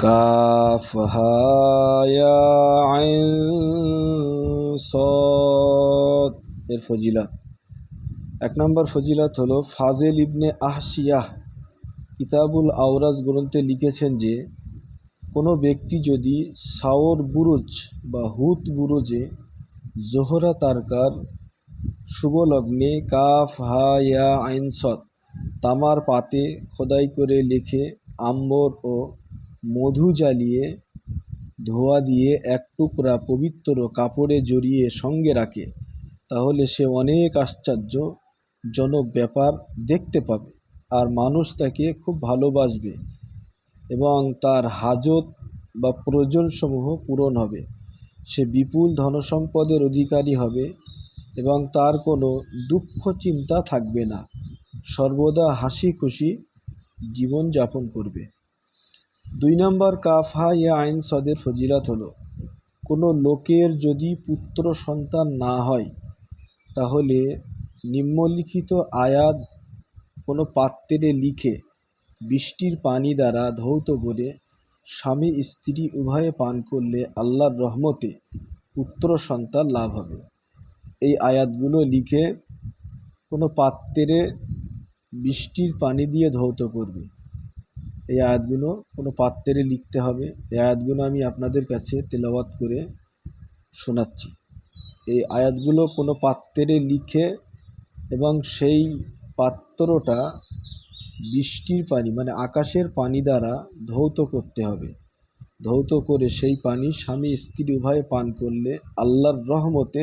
Calf হায়া আইন সদ এর ফজিলাত। এক নম্বর ফজিলাত হলো ফাজেল ইবনে আহসিয়াহ কিতাবুল আওরাজ গ্রন্থে লিখেছেন যে, কোনো ব্যক্তি যদি সাওর বুরুজ বা হুত বুরুজে জোহরা তারকার শুভলগ্নে কাফ হা ইয়া আইন সদ তামার পাতে খোদাই করে লিখে আম্বর ও মধু জ্বালিয়ে, ধোয়া দিয়ে এক টুকরা পবিত্র কাপড়ে জড়িয়ে সঙ্গে রাখে, তাহলে সে অনেক আশ্চর্যজনক ব্যাপার দেখতে পাবে আর মানুষ তাকে খুব ভালোবাসবে এবং তার হাজত বা প্রয়োজনসমূহ পূরণ হবে। সে বিপুল ধনসম্পদের অধিকারী হবে এবং তার কোনো দুঃখ চিন্তা থাকবে না। সর্বদা হাসি খুশি জীবনযাপন করবে। দুই নম্বর কাফা ইয়া আইন সদের ফজিরাত হলো, কোনো লোকের যদি পুত্র সন্তান না হয়, তাহলে নিম্নলিখিত আয়াত কোনো পাত্রে লিখে বৃষ্টির পানি দ্বারা ধৌত করে স্বামী স্ত্রী উভয়ে পান করলে আল্লাহর রহমতে পুত্র সন্তান লাভ হবে। এই আয়াতগুলো লিখে কোনো পাত্রে বৃষ্টির পানি দিয়ে ধৌত করবে। এই আয়াতগুলো কোনো পাত্রে লিখতে হবে। এই আয়াতগুলো আমি আপনাদের কাছে তেলাওয়াত করে শোনাচ্ছি। এই আয়াতগুলো কোনো পাত্রে লিখে এবং সেই পাত্রটা বৃষ্টির পানি মানে আকাশের পানি দ্বারা ধৌত করতে হবে। ধৌত করে সেই পানি স্বামী স্ত্রী উভয়ে পান করলে আল্লাহর রহমতে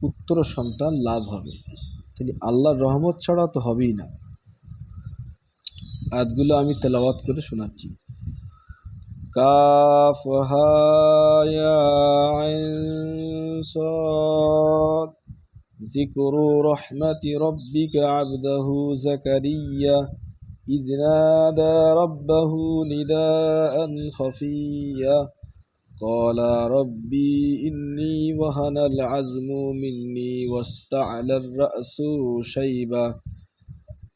পুত্র সন্তান লাভ হবে। তাহলে আল্লাহর রহমত ছাড়া তো হবেই না। আয়াতগুলো আমি তেলাওয়াত করে শোনাচ্ছি কাফ হা ইয়া আইন صاد ذكر رحمة ربك عبده زكريا إذ نادى ربه نداء خفيا قال ربي إني وهن العزم مني واستعلى الرأس شيبا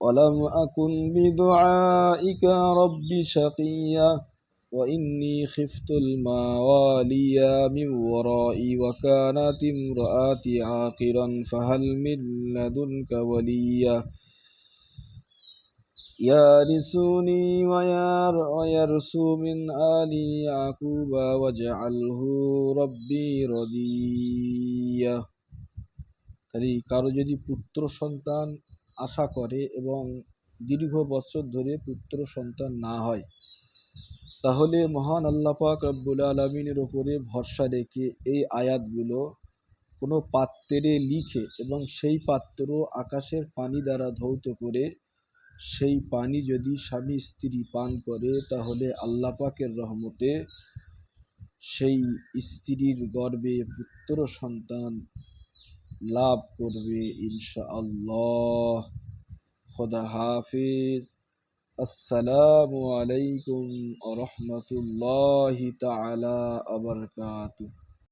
ولم أكن بدعائك رب شقيا وإني خفت الموالي من ورائي وكانت امرأتي عاقرا فهل من لدنك وليا يرثني ويرث من آل يعقوب واجعله ربي رضيا তাই কারো যদি পুত্র সন্তান আশা করে এবং দীর্ঘ বছর ধরে পুত্র সন্তান না হয়। তাহলে মহান আল্লাহ পাক রব্বুল আলমিনের ওপরে ভরসা রেখে এই আয়াতগুলো কোনো পাত্রে লিখে এবং সেই পাত্র আকাশের পানি দ্বারা ধৌত করে সেই পানি যদি স্বামী স্ত্রী পান করে, তাহলে আল্লাহ পাকের রহমতে সেই স্ত্রীর গর্বে পুত্র সন্তান লাভ করবে ইনশাআল্লাহ। খোদা হাফিজ। আসসালামু আলাইকুম রহমতুল্লাহ তালা আবরকাতুহ